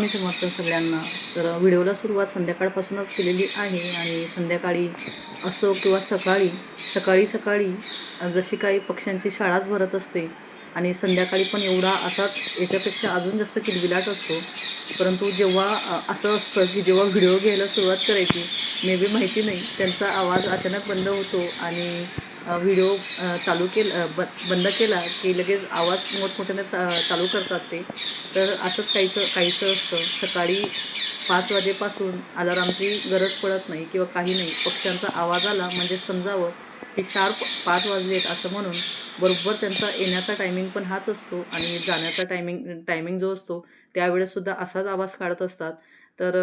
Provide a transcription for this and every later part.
स्वामी समर्थ सगळ्यांना तर व्हिडिओला सुरुवात संध्याकाळपासूनच केलेली आहे आणि संध्याकाळी असो किंवा सकाळी सकाळी सकाळी जशी काही पक्ष्यांची शाळाच भरत असते आणि संध्याकाळी पण एवढा असाच याच्यापेक्षा अजून जास्त किलबिलाट असतो. परंतु जेव्हा असं असतं की जेव्हा व्हिडिओ घ्यायला सुरुवात करायची मे बी माहिती नाही त्यांचा आवाज अचानक बंद होतो आणि व्हिडिओ चालू केला ब बंद केला की लगेच आवाज मोठमोठ्याने चा चालू करतात ते. तर असंच काहीचं काहीसं असतं. सकाळी पाच वाजेपासून अलारामची गरज पडत नाही किंवा काही नाही. पक्ष्यांचा आवाज आला म्हणजे समजावं की शार्प पाच वाजलेत असं म्हणून बरोबर त्यांचा येण्याचा टायमिंग पण हाच असतो आणि जाण्याचा टायमिंग टायमिंग जो असतो त्यावेळेससुद्धा असाच आवाज काढत असतात. तर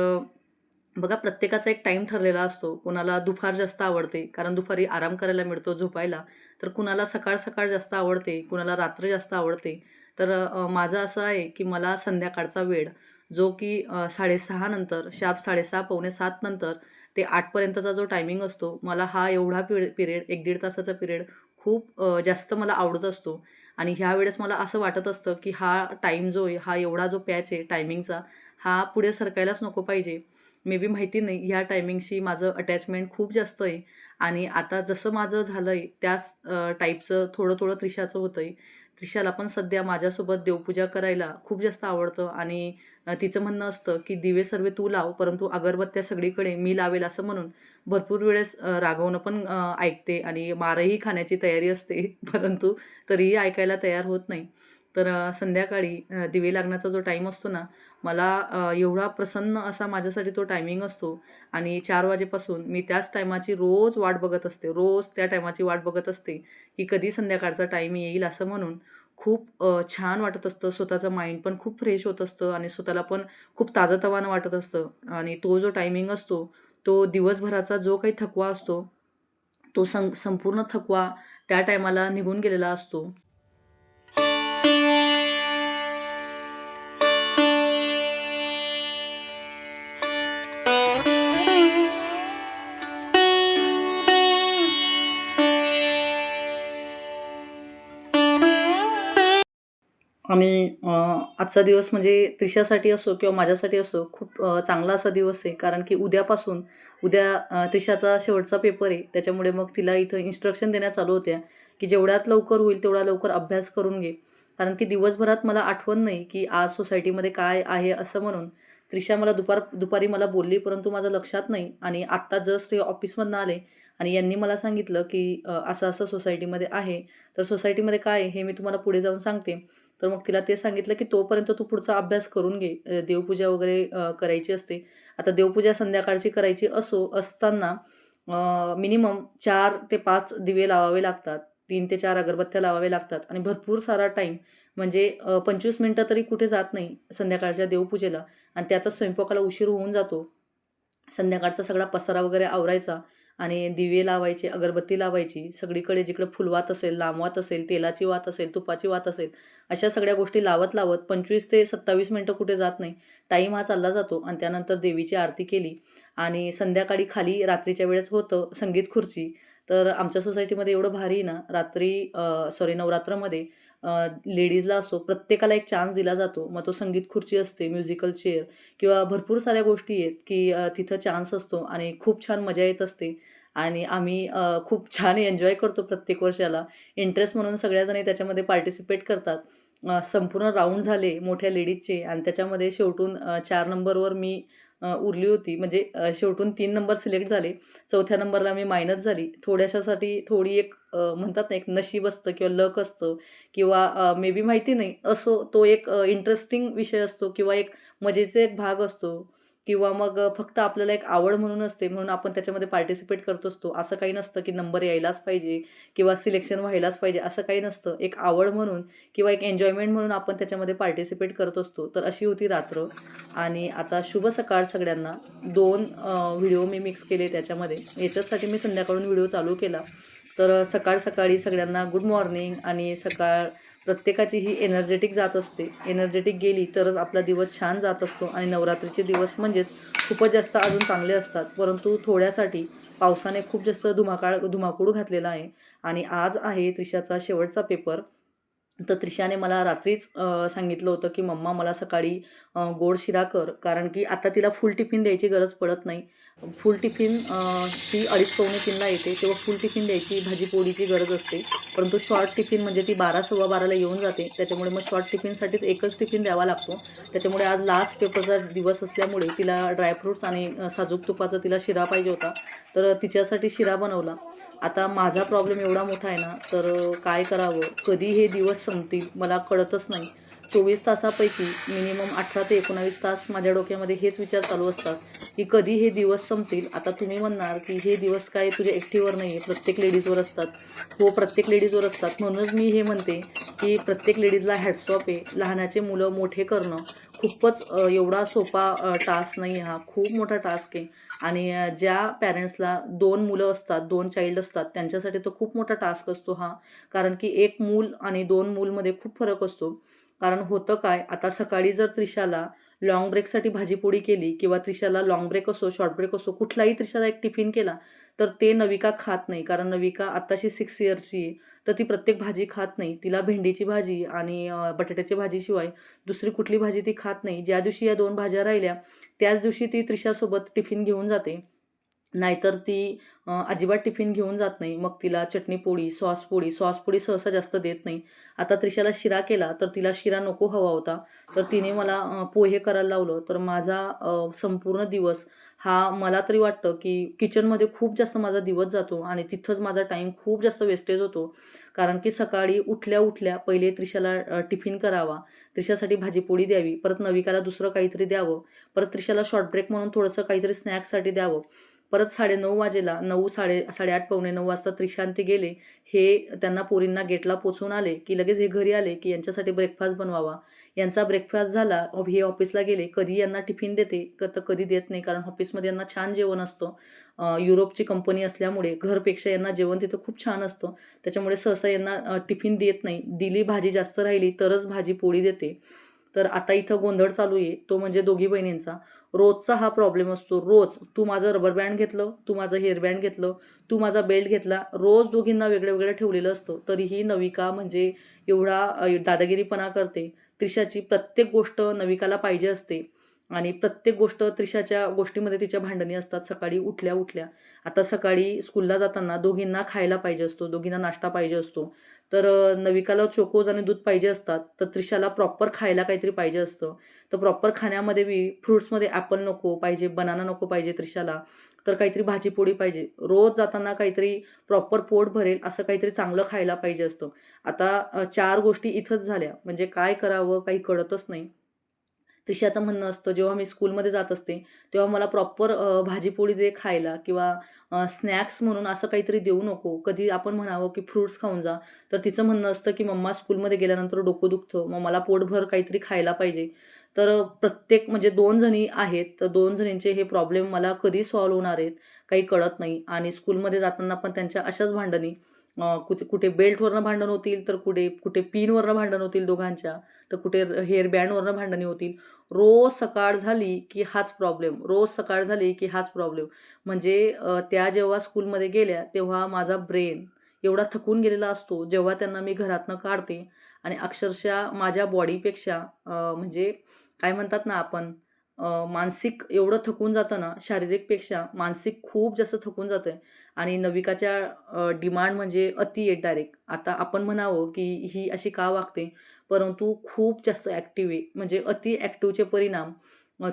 बघा प्रत्येकाचा एक टाईम ठरलेला असतो. कुणाला दुपार जास्त आवडते कारण दुपारी आराम करायला मिळतो झोपायला. तर कुणाला सकाळ सकाळ जास्त आवडते कुणाला रात्र जास्त आवडते. तर माझं असं आहे की मला संध्याकाळचा वेळ जो की साडेसहा नंतर शार्प साडेसहा पावणे सात नंतर ते आठपर्यंतचा जो टायमिंग असतो मला हा एवढा पिरि पिरियड एक दीड तासाचा पिरियड खूप जास्त मला आवडत असतो. आणि ह्या वेळेस मला असं वाटत असतं की हा टाईम जो आहे हा एवढा जो पॅच आहे टायमिंगचा हा पुढे सरकायलाच नको पाहिजे. मे बी माहिती नाही ह्या टायमिंगशी माझं अटॅचमेंट खूप जास्त आहे. आणि आता जसं माझं झालं आहे त्याच टाईपचं थोडं थोडं त्रिशाचं होतं आहे त्रिशाला पण सध्या माझ्यासोबत देवपूजा करायला खूप जास्त आवडतं. आणि तिचं म्हणणं असतं की दिवे सर्व तू लाव परंतु अगरबत्त्या सगळीकडे मी लावेल असं म्हणून. भरपूर वेळेस रागवणं पण ऐकते आणि मारही खाण्याची तयारी असते परंतु तरीही ऐकायला तयार होत नाही. तर संध्याकाळी दिवे लागण्याचा जो टाईम असतो ना मला एवढा प्रसन्न असा माझ्यासाठी तो टायमिंग असतो. आणि चार वाजेपासून मी त्याच टायमाची रोज वाट बघत असते. रोज त्या टायमाची वाट बघत असते की कधी संध्याकाळचा टाईम येईल असं म्हणून खूप छान वाटत असतं. स्वतःचं माइंड पण खूप फ्रेश होत असतं आणि स्वतःला पण खूप ताजंतवानं वाटत असतं. आणि तो जो टायमिंग असतो तो दिवसभराचा जो काही थकवा असतो तो सं संपूर्ण थकवा त्या टायमाला निघून गेलेला असतो. आणि आजचा दिवस म्हणजे त्रिशासाठी असो किंवा माझ्यासाठी असो खूप चांगला असा दिवस आहे. कारण की उद्यापासून उद्या त्रिशाचा शेवटचा पेपर आहे. त्याच्यामुळे मग तिला इथं इन्स्ट्रक्शन देण्यात चालू होत्या की जेवढ्यात लवकर होईल तेवढा लवकर अभ्यास करून घे. कारण की दिवसभरात मला आठवण नाही की आज सोसायटीमध्ये काय आहे असं म्हणून. त्रिशा मला दुपार दुपारी मला बोलली परंतु माझं लक्षात नाही. आणि आत्ता जस्ट हे ऑफिसमधनं आले. आणि यांनी मला सांगितलं की असं असं सोसायटीमध्ये आहे. तर सोसायटीमध्ये काय आहे हे मी तुम्हाला पुढे जाऊन सांगते. तर मग तिला ते सांगितलं की तोपर्यंत तू पुढचा अभ्यास करून घे. देवपूजा वगैरे करायची असते. आता देवपूजा संध्याकाळची करायची असो असताना मिनिमम चार ते पाच दिवे लावावे लागतात. तीन ते चार अगरबत्त्या लावावे लागतात. आणि भरपूर सारा टाईम म्हणजे पंचवीस मिनटं तरी कुठे जात नाही संध्याकाळच्या देवपूजेला. आणि त्यातच स्वयंपाकाला उशीर होऊन जातो. संध्याकाळचा सगळा पसारा वगैरे आवरायचा. आणि दिवे लावायचे अगरबत्ती लावायची सगळीकडे जिकडे फुलवात असेल लांबवात असेल तेलाची वात असेल तुपाची वात असेल अशा सगळ्या गोष्टी लावत लावत पंचवीस ते सत्तावीस मिनटं कुठे जात नाही. टाईम हा चालला जातो आणि त्यानंतर देवीची आरती केली. आणि संध्याकाळी खाली रात्रीच्या वेळेस होतं संगीत खुर्ची. तर आमच्या सोसायटीमध्ये एवढं भारी आहे ना रात्री सॉरी नवरात्रामध्ये लेडीजला असो प्रत्येकाला एक चान्स दिला जातो. मग तो संगीत खुर्ची असते म्युझिकल चेअर किंवा भरपूर साऱ्या गोष्टी आहेत की तिथं चान्स असतो आणि खूप छान मजा येत असते. आणि आम्ही खूप छान एन्जॉय करतो प्रत्येक वर्षाला. इंटरेस्ट म्हणून सगळ्याजणी त्याच्यामध्ये पार्टिसिपेट करतात. संपूर्ण राऊंड झाले मोठ्या लेडीजचे आणि त्याच्यामध्ये शेवटून चार नंबरवर मी उरली होती. म्हणजे शेवटून तीन नंबर सिलेक्ट झाले. चौथ्या नंबरला मी मायनस झाली. थोड्याशासाठी थोडी एक म्हणतात ना एक नशीब असतं किंवा लक असतं किंवा मे बी माहिती नाही. असो तो एक इंटरेस्टिंग विषय असतो किंवा एक मजेचा एक भाग असतो. किंवा मग फक्त आपल्याला एक आवड म्हणून असते म्हणून आपण त्याच्यामध्ये पार्टिसिपेट करत असतो असं काही नसतं की नंबर यायलाच पाहिजे किंवा सिलेक्शन व्हायलाच पाहिजे असं काही नसतं. एक आवड म्हणून किंवा एक एन्जॉयमेंट म्हणून आपण त्याच्यामध्ये पार्टिसिपेट करत असतो. तर अशी होती रात्र. आणि आता शुभ सकाळ सगळ्यांना. दोन व्हिडिओ मी मिक्स केले त्याच्यामध्ये. याच्याचसाठी मी संध्याकाळून व्हिडिओ चालू केला. तर सकाळ सकाळी सगळ्यांना गुड मॉर्निंग आणि सकाळ प्रत्येकाची ही एनर्जेटिक जात असते. एनर्जेटिक गेली तरच आपला दिवस छान जात असतो आणि नवरात्रीचे दिवस म्हणजेच खूपच जास्त अजून चांगले असतात. परंतु थोड्यासाठी पावसाने खूप जास्त धुमाकाळ धुमाकूळ घातलेला आहे. आणि आज आहे त्रिशाचा शेवटचा पेपर तर त्रिशाने मला रात्रीच सांगितलं होतं की मम्मा मला सकाळी गोड शिरा कर. कारण की आता तिला फुल टिफिन द्यायची गरज पडत नाही. फुल टिफिन ती अडीच पावणे तीनला येते. तेव्हा फुल टिफिन द्यायची भाजी पोळीची गरज असते. परंतु शॉर्ट टिफिन म्हणजे ती बारा सव्वा बाराला येऊन जाते. त्याच्यामुळे मग शॉर्ट टिफिनसाठीच एकच टिफिन द्यावा लागतो. त्याच्यामुळे आज लास्ट पेपरचा दिवस असल्यामुळे तिला ड्रायफ्रूट्स आणि साजूक तुपाचा तिला शिरा पाहिजे होता. तर तिच्यासाठी शिरा बनवला. आता माझा प्रॉब्लेम एवढा मोठा आहे ना तर काय करावं? कधी हे दिवस संपतील? मला कळतच नाही. चोवीस तासापैकी मिनिमम अठरा ते एकोणावीस तास माझ्या डोक्यामध्ये हेच विचार चालू असतात. की कधी हे दिवस संपतील? आता तुम्ही म्हणणार की हे दिवस काय तुझ्या एकटीवर नाही आहे प्रत्येक लेडीजवर असतात. हो प्रत्येक लेडीजवर असतात. म्हणूनच मी हे म्हणते की प्रत्येक लेडीजला हॅडसॉप आहे. लहानाचे मुलं मोठे करणं खूपच एवढा सोपा टास्क नाही हा. खूप मोठा टास्क आहे. आणि ज्या पॅरेंट्सला दोन मुलं असतात दोन चाइल्ड असतात त्यांच्यासाठी तो खूप मोठा टास्क असतो हा. कारण की एक मूल आणि दोन मूलमध्ये खूप फरक असतो. कारण होतं काय आता सकाळी जर त्रिशाला लॉंग ब्रेकसाठी भाजीपोळी केली किंवा त्रिशाला लॉंग ब्रेक असो शॉर्ट ब्रेक असो कुठलाही त्रिशाला एक टिफिन केला तर ते नविका खात नाही. कारण नविका आत्ताशी सिक्स इयरची आहे तर ती प्रत्येक भाजी खात नाही. तिला भेंडीची भाजी आणि बटाट्याची भाजीशिवाय दुसरी कुठली भाजी ती खात नाही. ज्या दिवशी या दोन भाज्या राहिल्या त्याच दिवशी ती त्रिशासोबत टिफिन घेऊन जाते. नाहीतर ती अजिबात टिफिन घेऊन जात नाही. मग तिला चटणी पोळी सॉस पोळी सॉस पोळी सहसा जास्त देत नाही. आता त्रिशाला शिरा केला तर तिला शिरा नको हवा होता. तर तिने मला पोहे करायला लावलं. तर माझा संपूर्ण दिवस हा मला तरी वाटतं की किचनमध्ये खूप जास्त माझा दिवस जातो आणि तिथंच माझा टाईम खूप जास्त वेस्टेज होतो. कारण की सकाळी उठल्या उठल्या पहिले त्रिशाला टिफिन करावा. त्रिशासाठी भाजीपोळी द्यावी. परत नविकाला दुसरं काहीतरी द्यावं. परत त्रिशाला शॉर्ट ब्रेक म्हणून थोडंसं काहीतरी स्नॅक्ससाठी द्यावं. परत साडेनऊ वाजेला नऊ साडे साडेआठ पावणे नऊ वाजता त्रिशांती गेले. हे त्यांना पोरींना गेटला पोचून आले की लगेच हे घरी आले की यांच्यासाठी ब्रेकफास्ट बनवावा. यांचा ब्रेकफास्ट झाला हे ऑफिसला गेले. कधी यांना टिफिन देते? तर कधी देत नाही कारण ऑफिसमध्ये यांना छान जेवण असतं. युरोपची कंपनी असल्यामुळे घरपेक्षा यांना जेवण तिथं खूप छान असतं. त्याच्यामुळे सहसा यांना टिफिन देत नाही. दिली भाजी जास्त राहिली तरच भाजी पोळी देते. तर आता इथं गोंधळ चालू आहे. तो म्हणजे दोघी बहिणींचा. रोजचा हा प्रॉब्लेम असतो. रोज तू माझं रबर बँड घेतलं तू माझं हेअर बँड घेतलं तू माझा बेल्ट घेतला रोज दोघींना वेगळं वेगळं ठेवलेलं असतं. तरीही नविका म्हणजे एवढा दादागिरीपणा करते. त्रिशाची प्रत्येक गोष्ट नविकाला पाहिजे असते. आणि प्रत्येक गोष्ट त्रिशाच्या गोष्टीमध्ये तिच्या भांडणी असतात सकाळी उठल्या उठल्या आता सकाळी स्कूलला जाताना दोघींना खायला पाहिजे असतो दोघींना नाश्ता पाहिजे असतो. तर नविकाला चोकोज आणि दूध पाहिजे असतात तर त्रिशाला प्रॉपर खायला काहीतरी पाहिजे असतं. तर प्रॉपर खाण्यामध्ये बी फ्रुट्समध्ये ॲपल नको पाहिजे बनाना नको पाहिजे त्रिशाला तर काहीतरी भाजीपोळी पाहिजे. रोज जाताना काहीतरी प्रॉपर पोट भरेल असं काहीतरी चांगलं खायला पाहिजे असतं. आता चार गोष्टी इथंच झाल्या. म्हणजे काय करावं काही कळतच नाही. त्रिशाचं म्हणणं असतं जेव्हा मी स्कूलमध्ये जात असते तेव्हा मला प्रॉपर भाजीपोळी दे खायला किंवा स्नॅक्स म्हणून असं काहीतरी देऊ नको. कधी आपण म्हणावं की फ्रुट्स खाऊन जा. तर तिचं म्हणणं असतं की मम्मा स्कूलमध्ये गेल्यानंतर डोकं दुखतं मग मला पोटभर काहीतरी खायला पाहिजे. तर प्रत्येक म्हणजे दोन जणी आहेत तर दोन जणींचे हे प्रॉब्लेम मला कधी सॉल्व्ह होणार आहेत काही कळत नाही. आणि स्कूलमध्ये जाताना पण त्यांच्या अशाच भांडणी कुठे कुठे बेल्टवरनं भांडण होतील तर कुठे कुठे पिनवरनं भांडण होतील दोघांच्या. तर कुठे हेअर बँडवरनं भांडणी होतील. रोज सकाळ झाली की हाच प्रॉब्लेम रोज सकाळ झाली की हाच प्रॉब्लेम म्हणजे त्या जेव्हा स्कूलमध्ये गेल्या तेव्हा माझा ब्रेन एवढा थकून गेलेला असतो जेव्हा त्यांना मी घरातनं काढते आणि अक्षरशः माझ्या बॉडीपेक्षा म्हणजे काय म्हणतात ना आपण मानसिक एवढं थकून जातं ना शारीरिकपेक्षा मानसिक खूप जास्त थकून जातं आहे आणि नविकाच्या डिमांड म्हणजे अति आहे डायरेक्ट आता आपण म्हणावं की ही अशी का वागते? परंतु खूप जास्त ॲक्टिव्ह आहे. म्हणजे अति ॲक्टिव्हचे परिणाम.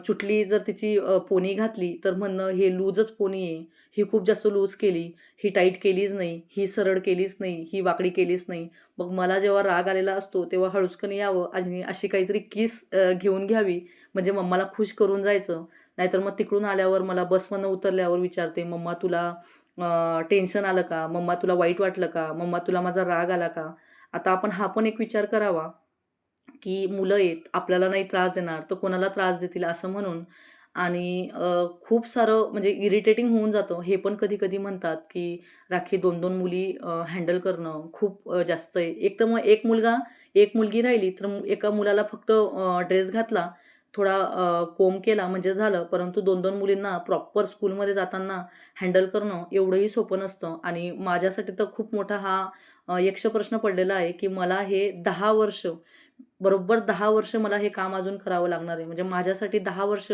चुटली जर तिची पोनी घातली तर म्हणणं हे लूजच पोनी आहे. ही खूप जास्त लूज केली. ही टाईट केलीच नाही. ही सरळ केलीच नाही. ही वाकडी केलीच नाही. मग मला जेव्हा राग आलेला असतो तेव्हा हळूचकन यावं आणि अशी काहीतरी किस घेऊन घ्यावी. म्हणजे मम्माला खुश करून जायचं. नाहीतर मग तिकडून आल्यावर मला बसमधनं उतरल्यावर विचारते मम्मा तुला टेन्शन आलं का? मम्मा तुला वाईट वाटलं का? मम्मा तुला माझा राग आला का? आता आपण हा पण एक विचार करावा. की मुलं येत आपल्याला नाही त्रास देणार तर कोणाला त्रास देतील असं म्हणून. आणि खूप सारं म्हणजे इरिटेटिंग होऊन जातं. हे पण कधी कधी म्हणतात की राखी दोन दोन मुली हँडल करणं खूप जास्त आहे. एक तर मग एक मुलगा एक मुलगी राहिली तर मु- एका मुलाला फक्त ड्रेस घातला थोडा कोम कोंब केला म्हणजे झालं. परंतु दोन दोन मुलींना प्रॉपर स्कूलमध्ये जाताना हँडल करणं एवढंही सोपं नसतं. आणि माझ्यासाठी तर खूप मोठा हा यक्ष यक्षप्रश्न पडलेला आहे की मला हे दहा वर्ष बरोबर दहा वर्ष मला हे काम अजून करावं लागणार आहे. म्हणजे माझ्यासाठी दहा वर्ष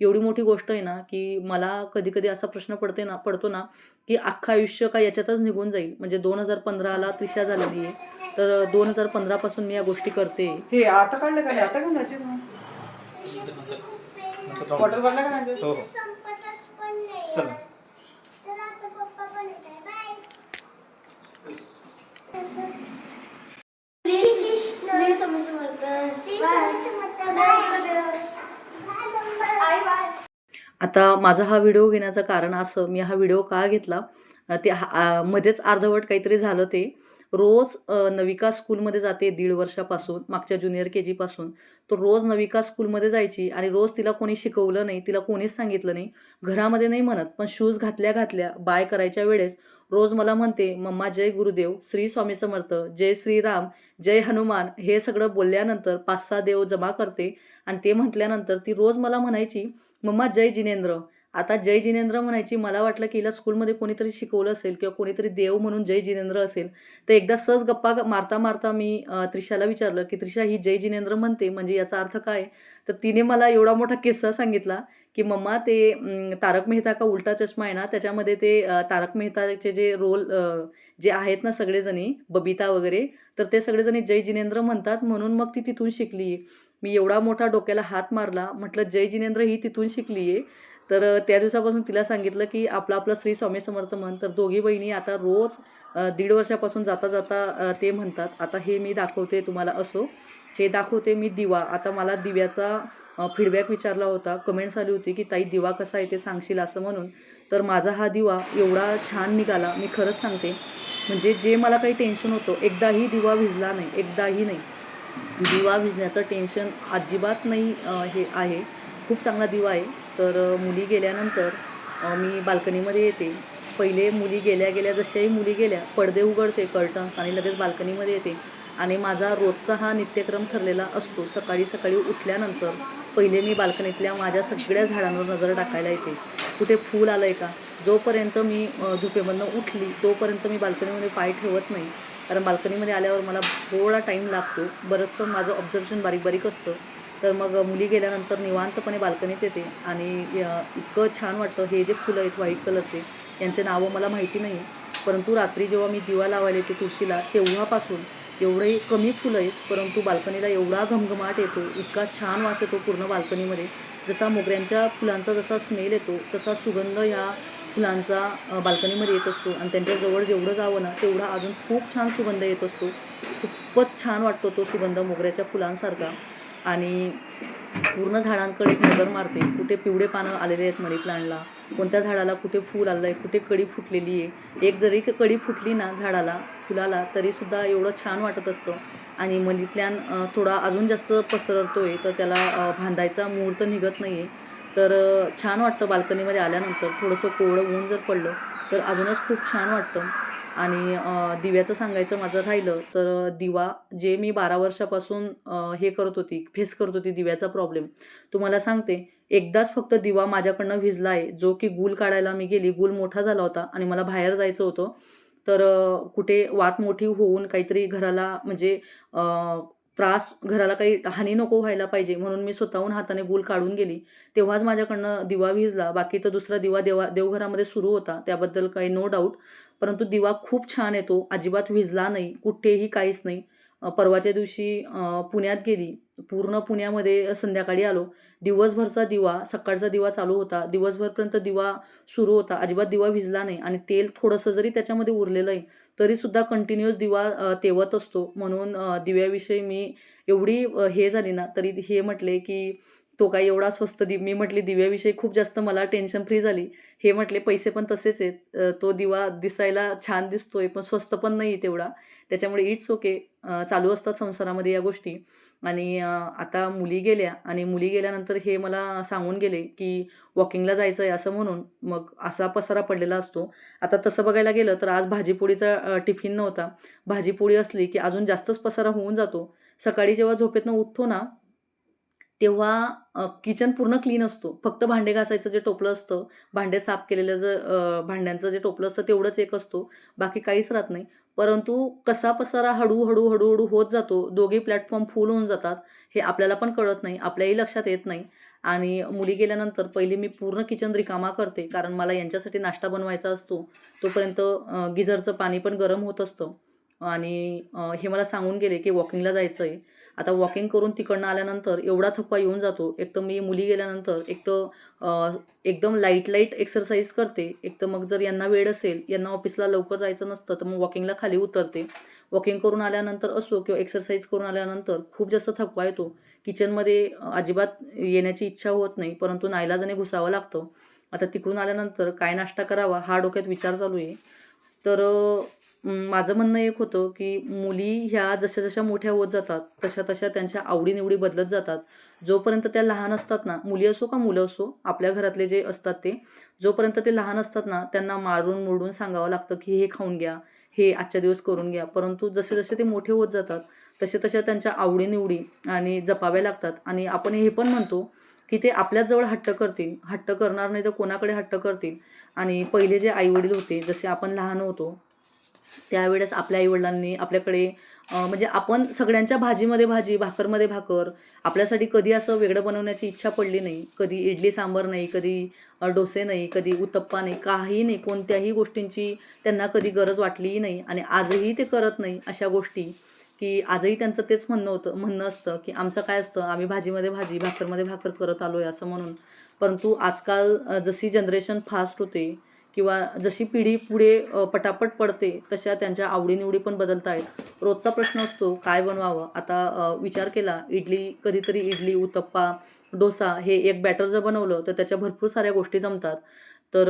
एवढी मोठी गोष्ट आहे ना की मला कधी कधी असा प्रश्न पडते ना पडतो ना की अख्खं आयुष्य का याच्यातच निघून जाईल. म्हणजे दोन हजार पंधराला त्रिशा झालेली आहे. तर दोन हजार पंधरापासून मी या गोष्टी करते. हे आता काढलं का नाही? आता बॉटल भरला का नाही हो हो संपतच पण नाही. चल. तर आता पप्पा पण येत आहे. Bye Shri Krishna Shri Swami Samarth Shri Swami Samarth bye. Bye. आता माझा हा व्हिडिओ घेण्याचं कारण असं मी हा व्हिडिओ का घेतला? ते हा- मध्येच अर्धवट काहीतरी झालं ते. रोज नविका स्कूलमध्ये जाते दीड वर्षापासून मागच्या ज्युनियर के जीपासून. तो रोज नविका स्कूलमध्ये जायची आणि रोज तिला कोणी शिकवलं नाही तिला कोणीच सांगितलं नाही. घरामध्ये नाही म्हणत पण शूज घातल्या घातल्या बाय करायच्या वेळेस रोज मला म्हणते मम्मा जय गुरुदेव श्री स्वामी समर्थ जय श्रीराम जय हनुमान. हे सगळं बोलल्यानंतर पाच सहा देव जमा करते आणि ते म्हटल्यानंतर ती रोज मला म्हणायची मम्मा जय जिनेंद्र. आता जय जिनेंद्र म्हणायची मला वाटलं की हिला स्कूलमध्ये कोणीतरी शिकवलं असेल किंवा कोणीतरी देव म्हणून जय जिनेंद्र असेल. तर एकदा सहज गप्पा मारता मारता मी त्रिशाला विचारलं की त्रिशा ही जय जिनेंद्र म्हणते म्हणजे याचा अर्थ काय? तर तिने मला एवढा मोठा किस्सा सांगितला की मम्मा ते तारक मेहता का उलटा चष्मा आहे ना त्याच्यामध्ये ते तारक मेहताचे जे रोल जे आहेत ना सगळेजणी बबिता वगैरे तर ते सगळेजणी जय जिनेंद्र म्हणतात म्हणून मग ती तिथून शिकली मी एवढा मोठा डोक्याला हात मारला म्हटलं जय जिनेंद्र ही तिथून शिकली आहे तर त्या दिवसापासून तिला सांगितलं की आपला आपला श्री स्वामी समर्थ म्हण तर दोघी बहिणी आता रोज दीड वर्षापासून जाता जाता ते म्हणतात. आता हे मी दाखवते तुम्हाला असो. हे दाखवते मी दिवा. आता मला दिव्याचा फीडबॅक विचारला होता. कमेंट्स आली होती की ताई दिवा कसा आहे ते सांगशील असं म्हणून. तर माझा हा दिवा एवढा छान निघाला. मी खरंच सांगते म्हणजे जे मला काही टेन्शन होतं एकदाही दिवा भिजला नाही एकदाही नाही. दिवा भिजण्याचं टेन्शन अजिबात नाही हे आहे. खूप चांगला दिवा आहे. तर मुली गेल्यानंतर मी बाल्कनीमध्ये येते. पहिले मुली गेल्या गेल्या जशाही मुली गेल्या पडदे उघडते कर्टन्स आणि लगेच बाल्कनीमध्ये येते. आणि माझा रोजचा हा नित्यक्रम ठरलेला असतो. सकाळी सकाळी उठल्यानंतर पहिले मी बाल्कनीतल्या माझ्या सगळ्या झाडांवर नजर टाकायला येते. कुठे फूल आलं आहे का? जोपर्यंत मी झोपेमधनं उठली तोपर्यंत मी बाल्कनीमध्ये पाय ठेवत नाही. कारण बाल्कनीमध्ये आल्यावर मला थोडा टाईम लागतो. बरंचसं माझं ऑब्झर्वेशन बारीक बारीक असतं. तर मग मुली गेल्यानंतर निवांतपणे बाल्कनीत येते. आणि इतकं छान वाटतं. हे जे फुलं आहेत व्हाईट कलरचे यांचे नावं मला माहिती नाही परंतु रात्री जेव्हा मी दिवा लावायला येते तुळशीला तेव्हापासून एवढे कमी फुलं आहेत परंतु बाल्कनीला एवढा घमघमाट येतो इतका छान वास येतो पूर्ण बाल्कनीमध्ये. जसा मोगऱ्यांच्या फुलांचा जसा स्मेल येतो तसा सुगंध ह्या फुलांचा बाल्कनीमध्ये येत असतो. आणि त्यांच्याजवळ जेवढं जावं ना तेवढा अजून खूप छान सुगंध येत असतो. खूपच छान वाटतो तो सुगंध मोगऱ्याच्या फुलांसारखा. आणि पूर्ण झाडांकडे एक नजर मारते. कुठे पिवळे पानं आलेले आहेत मनी प्लांटला कोणत्या झाडाला कुठे फूल आलं आहे कुठे कडी फुटलेली आहे. एक जरी कडी फुटली ना झाडाला फुलाला तरीसुद्धा एवढं छान वाटत असतं. आणि मनी प्लॅन थोडा अजून जास्त पसरतो आहे तर त्याला बांधायचा मुहूर्त निघत नाही आहे तर छान वाटतं बाल्कनीमध्ये आल्यानंतर. थोडंसं कोवळं ऊन जर पडलं तर अजूनच खूप छान वाटतं. आणि दिव्याचं सांगायचं माझं राहिलं तर दिवा जे मी बारा वर्षापासून हे करत होती फेस करत होती दिव्याचा प्रॉब्लेम तुम्हाला सांगते एकदाच फक्त दिवा माझ्याकडनं भिजला आहे जो की गुल काढायला मी गेली गुल मोठा झाला होता आणि मला बाहेर जायचं होतं. तर कुठे वात मोठी होऊन काहीतरी घराला म्हणजे त्रास घराला काही हानी नको व्हायला पाहिजे म्हणून मी स्वतःहून हाताने गुल काढून गेली. तेव्हाच माझ्याकडनं दिवा भिजला. बाकी तर दुसरा दिवा देवा देवघरामध्ये सुरू होता. त्याबद्दल काही नो डाऊट परंतु दिवा खूप छान येतो. अजिबात विजला नाही. कुठेही काहीच नाही. परवाच्या दिवशी पुण्यात गेली. पूर्ण पुण्यामध्ये संध्याकाळी आलो. दिवसभरचा दिवा सकाळचा दिवा चालू होता. दिवसभरपर्यंत दिवा सुरू होता. अजिबात दिवा भिजला नाही आणि तेल थोडंसं जरी त्याच्यामध्ये उरलेलं आहे तरीसुद्धा कंटिन्युअस दिवा तेवत असतो. म्हणून दिव्याविषयी मी एवढी हे झाली ना तरी हे म्हटले की तो काही एवढा स्वस्त दि मी म्हटली दिव्याविषयी खूप जास्त मला टेन्शन फ्री झाली. हे म्हटले पैसे पण तसेच आहेत. तो दिवा दिसायला छान दिसतोय पण स्वस्त पण नाही तेवढा. त्याच्यामुळे इट्स ओके चालू असतात संसारामध्ये या गोष्टी. आणि आता मुली गेल्या आणि मुली गेल्यानंतर हे मला सांगून गेले की वॉकिंगला जायचं आहे असं म्हणून मग असा पसारा पडलेला असतो. आता तसं बघायला गेलं तर आज भाजीपोळीचा टिफिन नव्हता. भाजीपोळी असली की अजून जास्तच पसारा होऊन जातो. सकाळी जेव्हा झोपेतनं उठतो ना तेव्हा किचन पूर्ण क्लीन असतो. फक्त भांडे घासायचं जे टोपलं असतं भांडे साफ केलेलं जे भांड्यांचं जे टोपलं असतं तेवढंच एक असतो. बाकी काहीच राहत नाही. परंतु कसा पसारा हळूहळू हळूहळू होत जातो दोघे प्लॅटफॉर्म फुल होऊन जातात हे आपल्याला पण कळत नाही आपल्याही लक्षात येत नाही. आणि मुली गेल्यानंतर पहिले मी पूर्ण किचन रिकामा करते कारण मला यांच्यासाठी नाश्ता बनवायचा असतो. तोपर्यंत गिझरचं पाणी पण गरम होत असतं. आणि हे मला सांगून गेले की वॉकिंगला जायचं आहे आता वॉकिंग करून तिकडनं आल्यानंतर एवढा थकवा येऊन जातो. एक तर मी मुली गेल्यानंतर एक तर एकदम लाइट लाइट एक्सरसाइज करते. एक तर मग जर यांना वेळ असेल यांना ऑफिसला लवकर जायचं नसतं तर मग वॉकिंगला खाली उतरते. वॉकिंग करून आल्यानंतर असो किंवा एक्सरसाइज करून आल्यानंतर खूप जास्त थकवा येतो. किचनमध्ये अजिबात येण्याची इच्छा होत नाही परंतु नाईलाजाने घुसावं लागतं. आता तिकडून आल्यानंतर काय नाश्ता करावा हा डोक्यात विचार चालू आहे. तर माझं म्हणणं एक होतं की मुली ह्या जशा जशा मोठ्या होत जातात तशा तशा त्यांच्या आवडीनिवडी बदलत जातात. जोपर्यंत त्या लहान असतात ना मुली असो का मुलं असो आपल्या घरातले जे असतात ते जोपर्यंत ते लहान असतात ना त्यांना मारून मोडून सांगावं लागतं की हे खाऊन घ्या हे आजच्या दिवस करून घ्या. परंतु जसे जसे ते मोठे होत जातात तसे तशा त्यांच्या आवडीनिवडी आणि जपाव्या लागतात. आणि आपण हे पण म्हणतो की ते आपल्याचजवळ हट्ट करतील. हट्ट करणार नाही तर कोणाकडे हट्ट करतील? आणि पहिले जे आईवडील होते जसे आपण लहान होतो त्यावेळेस आपल्या आईवडिलांनी आपल्याकडे म्हणजे आपण सगळ्यांच्या भाजीमध्ये भाजी भाकरमध्ये भाकर आपल्यासाठी कधी असं वेगळं बनवण्याची इच्छा पडली नाही कधी इडली सांबार नाही कधी डोसे नाही कधी उत्तप्पा नाही काही नाही कोणत्याही गोष्टींची त्यांना कधी गरज वाटलीही नाही आणि आजही ते करत नाही अशा गोष्टी की आजही त्यांचं तेच म्हणणं होतं म्हणणं असतं की आमचं काय असतं आम्ही भाजीमध्ये भाजी भाकरमध्ये भाकर करत आलो आहे असं म्हणून. परंतु आजकाल जशी जनरेशन फास्ट होते किंवा जशी पिढी पुढे पटापट पडते तशा त्यांच्या आवडीनिवडी पण बदलत आहेत. रोजचा प्रश्न असतो काय बनवावं? आता विचार केला इडली कधीतरी इडली उत्तप्पा डोसा हे एक बॅटर जर बनवलं तर त्याच्या भरपूर साऱ्या गोष्टी जमतात. तर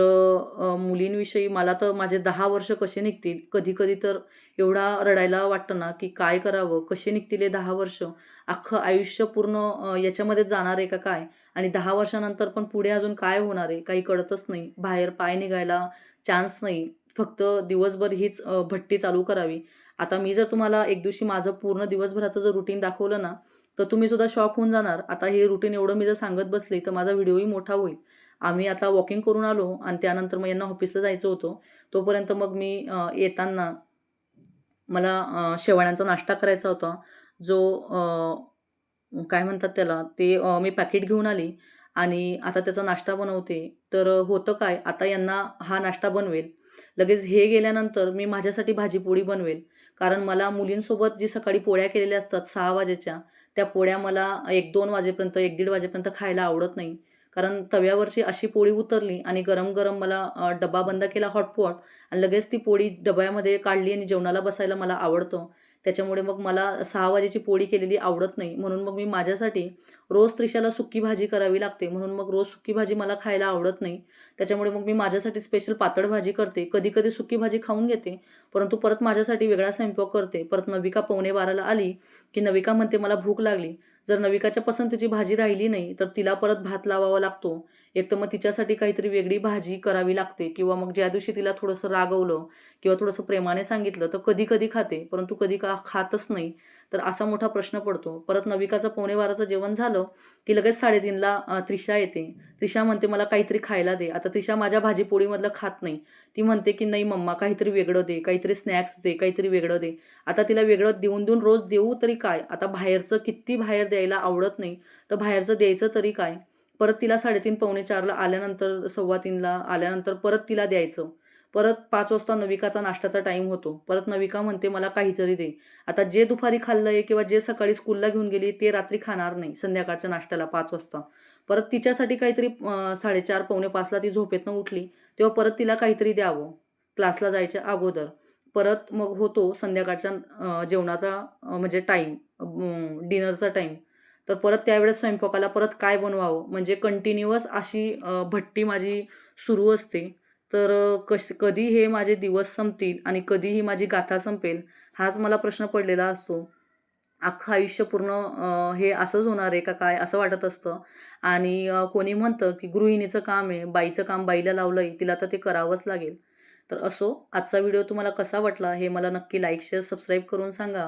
मुलींविषयी मला तर माझे दहा वर्ष कसे निघतील? कधी कधी तर एवढा रडायला वाटतं ना की काय करावं? कसे निघतील हे दहा वर्ष? अख्खं आयुष्य पूर्ण याच्यामध्ये जाणार आहे का काय? आणि दहा वर्षानंतर पण पुढे अजून काय होणार आहे? काही कळतच नाही. बाहेर पाय निघायला चान्स नाही. फक्त दिवसभर हीच भट्टी चालू करावी. आता मी जर तुम्हाला एक दिवशी माझं पूर्ण दिवसभराचं जर रुटीन दाखवलं ना तर तुम्ही सुद्धा शॉक होऊन जाणार. आता हे रुटीन एवढं मी जर सांगत बसले तर माझा व्हिडिओही मोठा होईल. आम्ही आता वॉकिंग करून आलो आणि त्यानंतर मग यांना ऑफिसला जायचं होतं. तोपर्यंत मग मी येताना मला शेवाळ्यांचा नाश्ता करायचा होता. जो काय म्हणतात त्याला ते मी पॅकेट घेऊन आली आणि आता त्याचा नाश्ता बनवते. तर होतं काय आता यांना हा नाश्ता बनवेल. लगेच हे गेल्यानंतर मी माझ्यासाठी भाजीपोळी बनवेल. कारण मला मुलींसोबत जी सकाळी पोळ्या केलेल्या असतात सहा वाजेच्या त्या पोळ्या मला एक दोन वाजेपर्यंत एक दीड वाजेपर्यंत खायला आवडत नाही. कारण तव्यावरची अशी पोळी उतरली आणि गरम गरम मला डबा बंद केला हॉटपॉट आणि लगेच ती पोळी डब्यामध्ये काढली आणि जेवणाला बसायला मला आवडतं. त्याच्यामुळे मग मला सहा वाजेची पोळी केलेली आवडत नाही. म्हणून मग मी माझ्यासाठी रोज त्रिशाला सुक्की भाजी करावी लागते. म्हणून मग रोज सुक्की भाजी मला खायला आवडत नाही. त्याच्यामुळे मग मी माझ्यासाठी स्पेशल पातळ भाजी करते. कधी कधी सुक्की भाजी खाऊन घेते. परंतु परत माझ्यासाठी वेगळा स्वयंपाक करते. परत नविका पावणे बाराला आली की नविका म्हणते मला भूक लागली. जर नविकाच्या पसंतीची भाजी राहिली नाही तर तिला परत भात लावावा लागतो. एक तर मग तिच्यासाठी काहीतरी वेगळी भाजी करावी लागते किंवा मग ज्या दिवशी तिला थोडंसं रागवलं किंवा थोडंसं प्रेमाने सांगितलं तर कधी कधी खाते परंतु कधी का खातच नाही. तर असा मोठा प्रश्न पडतो. परत नविकाचं पावणे बाराचं जेवण झालं की लगेच साडेतीनला त्रिशा येते. त्रिशा म्हणते मला काहीतरी खायला दे. आता त्रिशा माझ्या भाजीपोळीमधलं खात नाही. ती म्हणते की नाही मम्मा काहीतरी वेगळं दे काहीतरी स्नॅक्स दे काहीतरी वेगळं दे. आता तिला वेगळं देऊन देऊन रोज देऊ तरी काय? आता बाहेरचं किती बाहेर द्यायला आवडत नाही तर बाहेरचं द्यायचं तरी काय? परत तिला साडेतीन पावणे चारला आल्यानंतर सव्वा तीनला आल्यानंतर परत तिला द्यायचं. परत पाच वाजता नविकाचा नाश्त्याचा टाईम होतो. परत नविका म्हणते मला काहीतरी दे. आता जे दुपारी खाल्लं आहे किंवा जे सकाळी स्कूलला घेऊन गेली ते रात्री खाणार नाही संध्याकाळच्या नाश्त्याला पाच वाजता. परत तिच्यासाठी काहीतरी साडेचार पावणे पाचला ती झोपेतनं उठली तेव्हा परत तिला काहीतरी द्यावं. क्लासला जायच्या अगोदर. परत मग होतो संध्याकाळच्या जेवणाचा म्हणजे टाईम डिनरचा टाईम तर परत त्यावेळेस स्वयंपाकाला परत काय बनवावं? म्हणजे कंटिन्युअस अशी भट्टी माझी सुरू असते. तर कश कधी हे माझे दिवस संपतील आणि कधी ही माझी गाथा संपेल हाच मला प्रश्न पडलेला असतो. अख्खं आयुष्य पूर्ण हे असंच होणार आहे का काय असं वाटत असतं. आणि कोणी म्हणतं की गृहिणीचं काम आहे बाईचं काम बाईला लावलं आहे तिला तर ते करावंच लागेल. तर असो आजचा व्हिडिओ तुम्हाला कसा वाटला हे मला नक्की लाईक शेअर सबस्क्राईब करून सांगा.